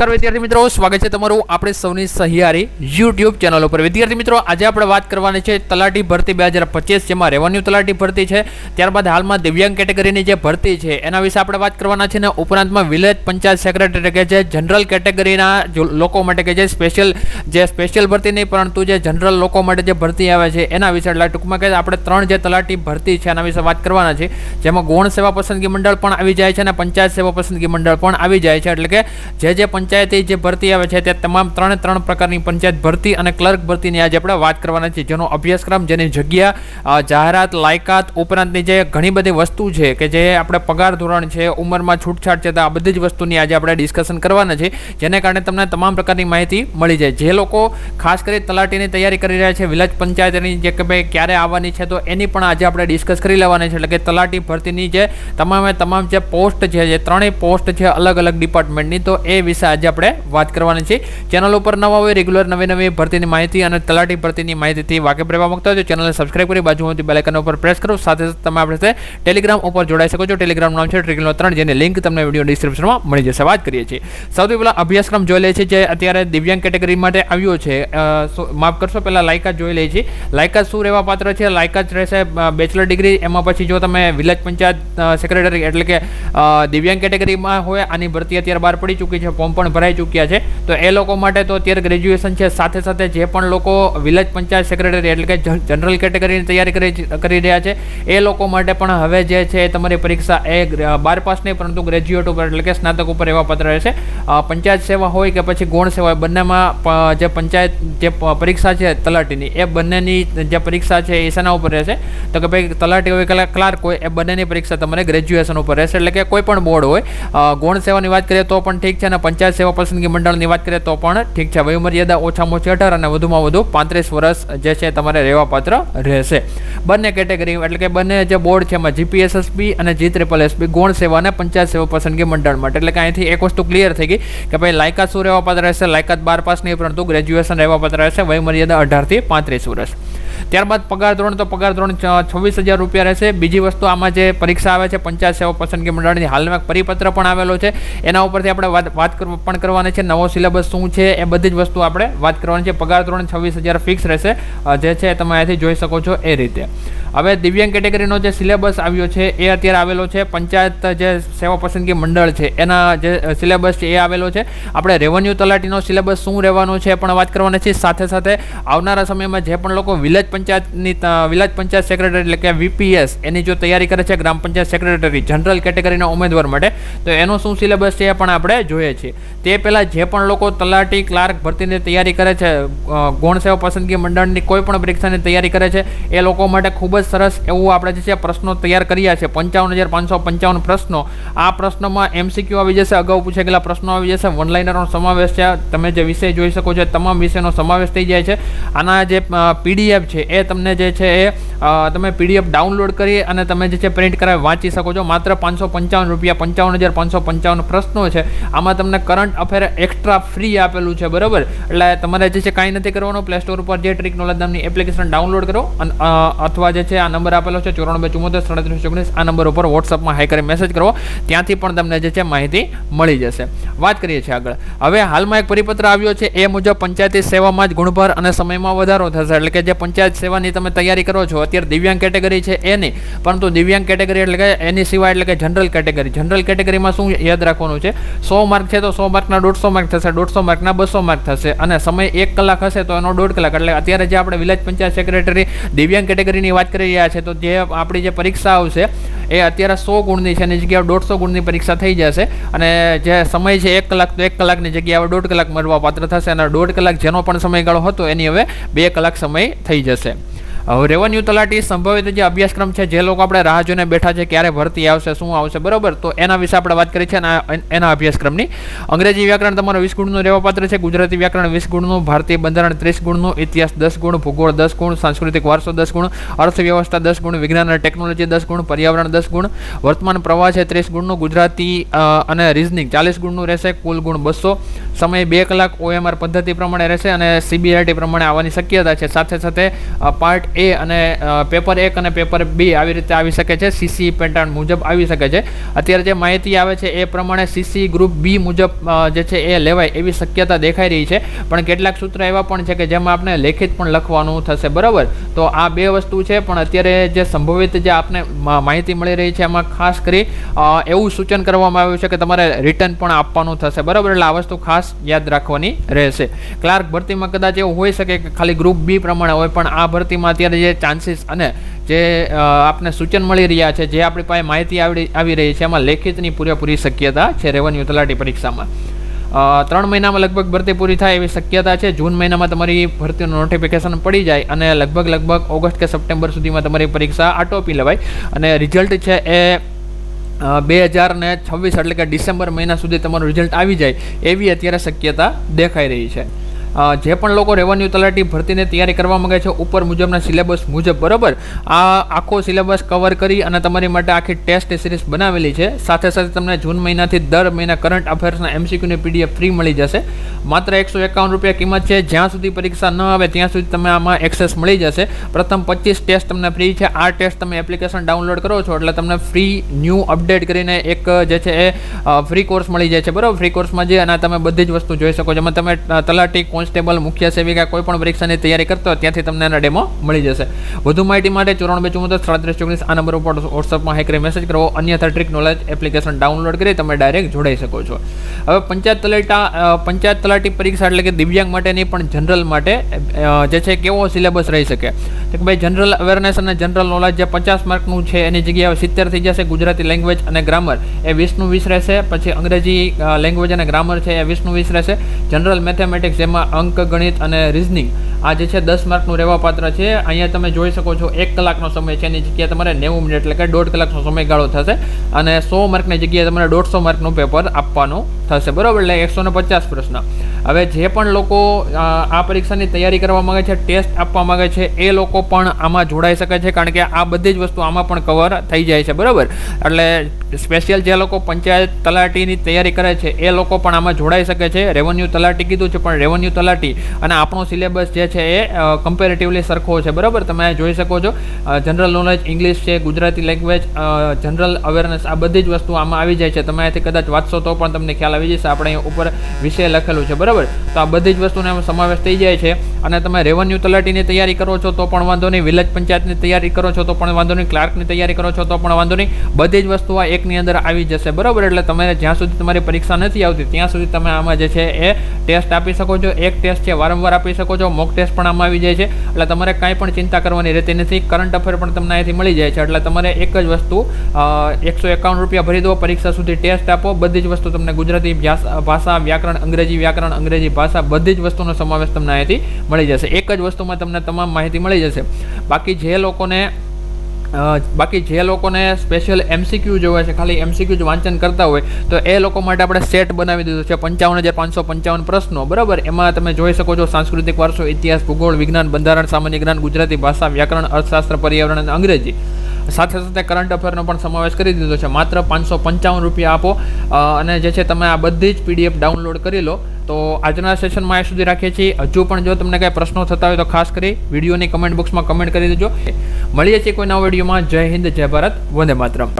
નમસ્કાર વિદ્યાર્થી મિત્રો, સ્વાગત છે તમારું આપણે સૌની સહિયારી યુટ્યુબ ચેનલ ઉપર. વિદ્યાર્થી મિત્રો, આજે આપણે વાત કરવાની છે તલાટી ભરતી બે હજાર પચીસ, જેમાં રેવન્યુ તલાટી ભરતી છે, ત્યારબાદ હાલમાં દિવ્યાંગ કેટેગરીની જે ભરતી છે, એના વિશે આપણે વાત કરવાના છે ને ઉપરાંતમાં વિલેજ પંચાયત સેક્રેટરી કે જે જનરલ કેટેગરીના લોકો માટે કે જે સ્પેશિયલ જે સ્પેશિયલ ભરતી નહીં, પરંતુ જે જનરલ લોકો માટે જે ભરતી આવે છે, એના વિશે એટલે ટૂંકમાં કે આપણે ત્રણ જે તલાટી ભરતી છે, એના વિશે વાત કરવાના છે. જેમાં ગૌણ સેવા પસંદગી મંડળ પણ આવી જાય છે અને પંચાયત સેવા પસંદગી મંડળ પણ આવી જાય છે. એટલે કે જે જે જે ભરતી આવે છે તે તમામ ત્રણે ત્રણ પ્રકારની પંચાયત ભરતી અને ક્લર્ક ભરતીની આજે આપણે વાત કરવાના છે જેનો અભ્યાસક્રમ, જેની જગ્યા જાહેરાત, લાયકાત ઉપરાંતની જે ઘણી બધી વસ્તુ છે કે જે આપણે પગાર ધોરણ છે, ઉંમરમાં છૂટછાટ છે, તો આ બધી જ વસ્તુની આજે આપણે ડિસ્કશન કરવાના છે જેને કારણે તમને તમામ પ્રકારની માહિતી મળી જાય. જે લોકો ખાસ કરી તલાટીની તૈયારી કરી રહ્યા છે, વિલેજ પંચાયતની જે કે ભાઈ ક્યારે આવવાની છે, તો એની પણ આજે આપણે ડિસ્કસ કરી લેવાની છે. એટલે કે તલાટી ભરતીની જે તમામે તમામ જે પોસ્ટ છે, જે ત્રણેય પોસ્ટ છે અલગ અલગ ડિપાર્ટમેન્ટની, તો એ વિશે આજે આપણે વાત કરવાની છે. ચેનલ ઉપર નવા હોય રેગ્યુલર નવી નવી ભરતીની માહિતી અને તલાટી ભરતીની માહિતીથી વાકેફ રહેવા માંગતા હોય તો ચેનલને સબસ્ક્રાઇબ કરી બાજુમાંથી બેલેકન ઉપર પ્રેસ કરો. સાથે સાથે તમે આપણે સાથે ટેલિગ્રામ ઉપર જોડાઈ શકો છો. ટેલિગ્રામ નામ છે ટ્રિકલનો ત્રણ, જેની લિંક તમને વીડિયો ડિસ્ક્રિપ્શનમાં મળી જશે. વાત કરીએ છીએ. સૌથી પહેલાં અભ્યાસક્રમ જોઈ લે છે જે અત્યારે દિવ્યાંગ કેટેગરી માટે આવ્યો છે. માફ કરશો, પહેલાં લાયકાત જોઈ લે છે લાયકાત શું રહેવા પાત્ર છે? લાયકાત રહેશે બેચલર ડિગ્રી એમાં પછી જો તમે વિલેજ પંચાયત સેક્રેટરી એટલે કે દિવ્યાંગ કેટેગરીમાં હોય, આની ભરતી અત્યારે બહાર પડી ચૂકી છે. ફોર્મ પણ ભરાઈ ચૂક્યા છે. તો એ લોકો માટે તો અત્યારે ગ્રેજ્યુએશન છે. સાથે સાથે જે પણ લોકો વિલેજ પંચાયત સેક્રેટરી એટલે કે જનરલ કેટેગરીની તૈયારી કરી કરી રહ્યા છે, એ લોકો માટે પણ હવે જે છે તમારી પરીક્ષા એ બાર પાસ નહીં, પરંતુ ગ્રેજ્યુએટ ઉપર એટલે કે સ્નાતક ઉપર એવા પત્ર રહેશે. પંચાયત સેવા હોય કે પછી ગૌણ સેવા હોય, બંનેમાં જે પંચાયત, જે પરીક્ષા છે તલાટીની, એ બંનેની જે પરીક્ષા છે એ શેના ઉપર રહેશે. તો કે ભાઈ તલાટી હોય ક્લાર્ક હોય, એ બંનેની પરીક્ષા તમારે ગ્રેજ્યુએશન ઉપર રહેશે. એટલે કે કોઈ પણ બોર્ડ હોય ગૌણ સેવાની વાત કરીએ તો પણ ઠીક છે અને પંચાયત સેવા પસંદગી મંડળની વાત કરીએ તો પણ ઠીક છે. વયોમર્યાદા ઓછામાં ઓછી અઢાર અને વધુમાં વધુ પાંત્રીસ વર્ષ જે છે તમારે રહેવા પાત્ર રહેશે. બંને કેટેગરી એટલે કે બંને જે બોર્ડ છે એમાં જીપીએસએસબી અને જી ત્રિપલ એસબી ગૌણ સેવા અને પંચાયત સેવા પસંદગી મંડળ માટે. એટલે કે અહીંથી એક વસ્તુ ક્લિયર થઈ ગઈ કે ભાઈ લાયકાત શું રહેવા પાત્ર રહેશે? લાયકાત બાર પાસ નહીં પરંતુ ગ્રેજ્યુએશન રહેવા પાત્ર રહેશે. વયમર્યાદા અઢારથી પાંત્રીસ વર્ષ. ત્યારબાદ પગાર ધોરણ તો પગાર ધોરણ છવ્વીસ હજાર રૂપિયા રહેશે. બીજી વસ્તુ આમાં જે પરીક્ષા આવે છે, પંચાયત સેવા પસંદગી મંડળની હાલમાં પરિપત્ર પણ આવેલો છે. એના ઉપરથી આપણે વાત વાત પણ કરવાની છે, નવો સિલેબસ શું છે, એ બધી જ વસ્તુ આપણે વાત કરવાની છે. પગાર ધોરણ છવ્વીસ હજાર ફિક્સ રહેશે. જે છે તમે અહીંથી જોઈ શકો છો એ રીતે. હવે દિવ્યાંગ કેટેગરીનો જે સિલેબસ આવ્યો છે, એ અત્યારે આવેલો છે. પંચાયત જે સેવા પસંદગી મંડળ છે, એના જે સિલેબસ છે, એ આવેલો છે. આપણે રેવન્યુ તલાટીનો સિલેબસ શું રહેવાનો છે પણ વાત કરવાની છે સાથે સાથે આવનારા સમયમાં જે પણ લોકો વિલેજ પંચાયતની વિલાજ પંચાયત સેક્રેટરી એટલે કે વીપીએસ એની જો તૈયારી કરે છે ગ્રામ પંચાયત સેક્રેટરી જનરલ કેટેગરીના ઉમેદવાર માટે, તો એનો શું સિલેબસ છે એ પણ આપણે જોઈએ છીએ. તે પહેલાં જે પણ લોકો તલાટી ક્લાર્ક ભરતીની તૈયારી કરે છે ગૌણ સેવા પસંદગી મંડળની કોઈ પણ પરીક્ષાની તૈયારી કરે છે, એ લોકો માટે ખૂબ જ સરસ એવું આપણે જે છે પ્રશ્નો તૈયાર કર્યા છે. પંચાવન હજાર પાંચસો પંચાવન પ્રશ્નો. આ પ્રશ્નોમાં એમસીક્યુ આવી જશે, અગાઉ પૂછાઈ ગયેલા પ્રશ્નો આવી જશે વનલાઇનરનો સમાવેશ છે. તમે જે વિષય જોઈ શકો છો તમામ વિષયનો સમાવેશ થઈ જાય છે. આના જે પીડીએફ છે એ તમને જે છે એ તમે પીડીએફ ડાઉનલોડ કરી અને તમે જે છે પ્રિન્ટ કરાવી વાંચી શકો છો. માત્ર પાંચસો પંચાવન રૂપિયા, પંચાવન હજાર પાંચસો પંચાવન પ્રશ્નો છે. આમાં તમને કરંટ અફેર એક્સ્ટ્રા ફ્રી આપેલું છે, બરાબર? એટલે તમારે જે છે કાંઈ નથી કરવાનું. પ્લે સ્ટોર ઉપર જે ટ્રીક નોલેજ નામની એપ્લિકેશન ડાઉનલોડ કરો અને અથવા જે છે આ નંબર આપેલો છે ચોરાણું ચુમ્મોતેર સાડત્રીસ, ઓગણીસ, આ નંબર ઉપર વોટ્સઅપમાં હાઈ કરી મેસેજ કરો. ત્યાંથી પણ તમને જે છે માહિતી મળી જશે. વાત કરીએ છીએ આગળ. હવે હાલમાં એક પરિપત્ર આવ્યો છે. એ મુજબ પંચાયતી સેવામાં જ ગુણભાર અને સમયમાં વધારો થશે. એટલે કે જે પંચાયત સેવાની તમે તૈયારી કરો છો. અત્યારે દિવ્યાંગ કેટેગરી છે એ નહીં, પરંતુ દિવ્યાંગ કેટેગરી એટલે કે એની સિવાય એટલે કે જનરલ કેટેગરી. જનરલ કેટેગરીમાં શું યાદ રાખવાનું છે? સો માર્ક છે તો સો માર્કના દોઢસો માર્ક થશે, દોઢસો માર્કના બસો માર્ક થશે અને સમય એક કલાક હશે તો એનો દોઢ કલાક. એટલે અત્યારે જે આપણે વિલેજ પંચાયત સેક્રેટરી દિવ્યાંગ કેટેગરીની વાત કરી રહ્યા છે, તો જે આપણી જે પરીક્ષા આવશે એ અત્યારે સો ગુણની છે એની જગ્યાએ દોઢસો ગુણની પરીક્ષા થઈ જશે. અને જે સમય છે એક કલાક તો એક કલાકની જગ્યાએ હવે દોઢ કલાક મળવા પાત્ર થશે અને દોઢ કલાક જેનો પણ સમયગાળો હતો એની હવે બે કલાક સમય થઈ જશે. રેવન્યુ તલાટી સંભવિત જે અભ્યાસક્રમ છે, જે લોકો આપણે રાહ જોઈને બેઠા છે ક્યારે ભરતી આવશે, શું આવશે, બરાબર? તો એના વિશે આપણે વાત કરી છે એના અભ્યાસક્રમની. અંગ્રેજી વ્યાકરણ તમારો વીસ ગુણનું રહેવા પાત્ર છે, ગુજરાતી વ્યાકરણ વીસ ગુણનું, ભારતીય બંધારણ ત્રીસ ગુણનું, ઇતિહાસ દસ ગુણ, ભૂગોળ દસ ગુણ, સાંસ્કૃતિક વારસો દસ ગુણ, અર્થવ્યવસ્થા દસ ગુણ, વિજ્ઞાન અને ટેકનોલોજી દસ ગુણ, પર્યાવરણ દસ ગુણ, વર્તમાન પ્રવાહ છે ત્રીસ ગુણનું, ગુજરાતી અને રિઝનિંગ ચાલીસ ગુણનું રહેશે, કુલ ગુણ બસો, સમય બે કલાક ઓએમઆર પદ્ધતિ પ્રમાણે રહેશે અને સીબીઆરટી પ્રમાણે આવવાની શક્યતા છે. સાથે સાથે પાર્ટ એ અને પેપર એક અને પેપર બી આવી રીતે આવી શકે છે. સીસી પેટર્ન મુજબ આવી શકે છે. અત્યારે જે માહિતી આવે છે એ પ્રમાણે સીસી ગ્રુપ બી મુજબ જે છે એ લેવાય એવી શક્યતા દેખાઈ રહી છે. પણ કેટલાક સૂત્ર એવા પણ છે કે જેમાં આપણે લેખિત પણ લખવાનું થશે, બરાબર? તો આ બે વસ્તુ છે. પણ અત્યારે જે સંભવિત જે આપને માહિતી મળી રહી છે એમાં ખાસ કરી એવું સૂચન કરવામાં આવ્યું છે કે તમારે રિટર્ન પણ આપવાનું થશે, બરાબર? એટલે આ વસ્તુ ખાસ યાદ રાખવાની રહેશે. ક્લાર્ક ભરતીમાં કદાચ એવું હોઈ શકે કે ખાલી ગ્રુપ બી પ્રમાણે હોય, પણ આ ભરતીમાં અત્યારે જે ચાન્સીસ અને જે આપણે સૂચન મળી રહ્યા છે, જે આપણી પાસે માહિતી આવડી, આવી રહી છે, એમાં લેખિતની પૂરેપૂરી શક્યતા છે રેવન્યુ તલાટી પરીક્ષામાં. ત્રણ મહિનામાં લગભગ ભરતી પૂરી થાય એવી શક્યતા છે. જૂન મહિનામાં તમારી ભરતીનું નોટિફિકેશન પડી જાય અને લગભગ લગભગ ઓગસ્ટ કે સપ્ટેમ્બર સુધીમાં તમારી પરીક્ષા આટોપી લેવાય. અને રિઝલ્ટ છે એ બે હજાર ને છવ્વીસ એટલે કે ડિસેમ્બર મહિના સુધી તમારું રિઝલ્ટ આવી જાય એવી અત્યારે શક્યતા દેખાઈ રહી છે. જે પણ લોકો રેવન્યુ તલાટી ભરતીને તૈયારી કરવા માંગે છે, ઉપર મુજબના સિલેબસ મુજબ, બરાબર? આ આખો સિલેબસ કવર કરી અને તમારી માટે આખી ટેસ્ટ સિરીઝ બનાવેલી છે. સાથે સાથે તમને જૂન મહિનાથી દર મહિના કરંટ અફેર્સના એમસીક્યુની પીડીએફ ફ્રી મળી જશે. માત્ર એકસો એકાવન રૂપિયા કિંમત છે. જ્યાં સુધી પરીક્ષા ન આવે, ત્યાં સુધી તમે આમાં એક્સેસ મળી જશે. પ્રથમ પચીસ ટેસ્ટ તમને ફ્રી છે. આ ટેસ્ટ તમે એપ્લિકેશન ડાઉનલોડ કરો છો એટલે તમને ફ્રી ન્યૂ અપડેટ કરીને એક, જે છે એ ફ્રી કોર્સ મળી જાય છે. બરાબર? ફ્રી કોર્સમાં જે અને તમે બધી જ વસ્તુ જોઈ શકો છો. એમાં તમે તલાટી તલાટી કોન્સ્ટેબલ મુખ્ય સેવિકા કોઈ પણ પરીક્ષાની તૈયારી કરતો ત્યાંથી તમને એના ડેમો મળી જશે. વધુ માહિતી માટે ચોરાણું બે ચુમ્મોતેર સાડત્રીસ ચોવીસ આ નંબર ઉપર વોટ્સઅપમાં હેક કરી મેસેજ કરો. અન્યથા ટ્રીક નોલેજ એપ્લિકેશન ડાઉનલોડ કરી તમે ડાયરેક્ટ જોડાઈ શકો છો. હવે પંચાયત તલાટા પંચાયત તલાટી પરીક્ષા એટલે કે દિવ્યાંગ માટેની પણ જનરલ માટે જે છે કેવો સિલેબસ રહી શકે? કે ભાઈ જનરલ અવેરનેસ અને જનરલ નોલેજ જે પચાસ માર્કનું છે એની જગ્યાએ સિત્તેર થઈ જશે ગુજરાતી લેંગ્વેજ અને ગ્રામર એ વીસનું વીસ રહેશે, પછી અંગ્રેજી લેંગ્વેજ અને ગ્રામર છે એ વીસનું વીસ રહેશે. જનરલ મેથેમેટિક્સ જેમાં અંક ગણિત અને રિઝનિંગ આ જે છે દસ માર્કનું રહેવાપાત્ર છે. અહીંયા તમે જોઈ શકો છો એક કલાકનો સમય છે. એની જગ્યાએ તમારે નેવું મિનિટ એટલે કે દોઢ કલાકનો સમયગાળો થશે અને સો માર્કની જગ્યાએ તમારે દોઢસો માર્કનું પેપર આપવાનું થશે. બરાબર? એટલે એકસો ને પચાસ પ્રશ્ન. હવે જે પણ લોકો આ પરીક્ષાની તૈયારી કરવા માંગે છે, ટેસ્ટ આપવા માંગે છે, એ લોકો પણ આમાં જોડાઈ શકે છે, કારણ કે આ બધી જ વસ્તુ આમાં પણ કવર થઈ જાય છે. બરાબર? એટલે સ્પેશિયલ જે લોકો પંચાયત તલાટીની તૈયારી કરે છે, એ લોકો પણ આમાં જોડાઈ શકે છે. રેવન્યુ તલાટી કીધું છે, પણ રેવન્યુ તલાટી અને આપણો સિલેબસ જે છે એ કમ્પેરેટિવલી સરખો છે. બરાબર? તમે જોઈ શકો છો. જનરલ નોલેજ ઇંગ્લિશ છે, ગુજરાતી લેંગ્વેજ જનરલ અવેરનેસ આ બધી જ વસ્તુ આમાં આવી જાય છે. તમે અહીંથી કદાચ વાંચશો તો પણ તમને ખ્યાલ આવી જશે. આપણે ઉપર વિષય લખેલું છે. બરાબર? તો આ બધી જ વસ્તુનો સમાવેશ થઈ જાય છે. અને તમે રેવન્યુ તલાટીની તૈયારી કરો છો તો પણ વાંધો નહીં. વિલેજ પંચાયતની તૈયારી કરો છો તો પણ વાંધો નહીં. ક્લાર્કની તૈયારી કરો છો તો પણ વાંધો નહીં. બધી જ વસ્તુ આ એકની અંદર આવી જશે. બરાબર? એટલે તમે જ્યાં સુધી તમારી પરીક્ષા નથી આવતી, ત્યાં સુધી તમે આમાં જે છે એ ટેસ્ટ આપી શકો છો. એક ટેસ્ટ છે, વારંવાર આપી શકો છો. મોક ટેસ્ટ પણ આમાં આવી જાય છે. એટલે તમારે કાંઈ પણ ચિંતા કરવાની રહેતી નથી. કરંટ અફેર પણ તમને અહીંથી મળી જાય છે. એટલે તમારે એક જ વસ્તુ એકસો એકાવન રૂપિયા ભરી દો, પરીક્ષા સુધી ટેસ્ટ આપો. બધી જ વસ્તુ તમને ગુજરાતી ભાષા, વ્યાકરણ, અંગ્રેજી વ્યાકરણ, અંગ્રેજી ભાષા, બધી જ વસ્તુનો સમાવેશ તમને અહીંથી મળી જશે. એક જ વસ્તુમાં તમને તમામ માહિતી મળી જશે. બાકી જે લોકોને બાકી જે લોકોને સ્પેશિયલ એમસીક્યુ જોવે છે, ખાલી એમસીક્યુ જ વાંચન કરતા હોય, તો એ લોકો માટે આપણે સેટ બનાવી દીધું છે પંચાવન હજાર પાંચસો પંચાવન પ્રશ્નો, બરાબર? એમાં તમે જોઈ શકો છો સાંસ્કૃતિક વારસો, ઇતિહાસ, ભૂગોળ, વિજ્ઞાન, બંધારણ, સામાન્ય જ્ઞાન, ગુજરાતી ભાષા, વ્યાકરણ, અર્થશાસ્ત્ર, પર્યાવરણ અને અંગ્રેજી. સાથે સાથે કરંટ અફેરનો પણ સમાવેશ કરી દીધો છે. માત્ર પાંચસો પંચાવન રૂપિયા આપો. અને જે છે તમે આ બધી જ પીડીએફ ડાઉનલોડ કરી લો. તો આજના સેશનમાં એ સુધી રાખીએ છીએ. હજુ પણ જો તમને કાંઈ પ્રશ્નો થતા હોય તો ખાસ કરી વિડીયોની કમેન્ટ બોક્સમાં કમેન્ટ કરી દેજો. મળીએ છીએ કોઈ નવા વિડીયોમાં. જય હિન્દ, જય ભારત. વંદે માતરમ.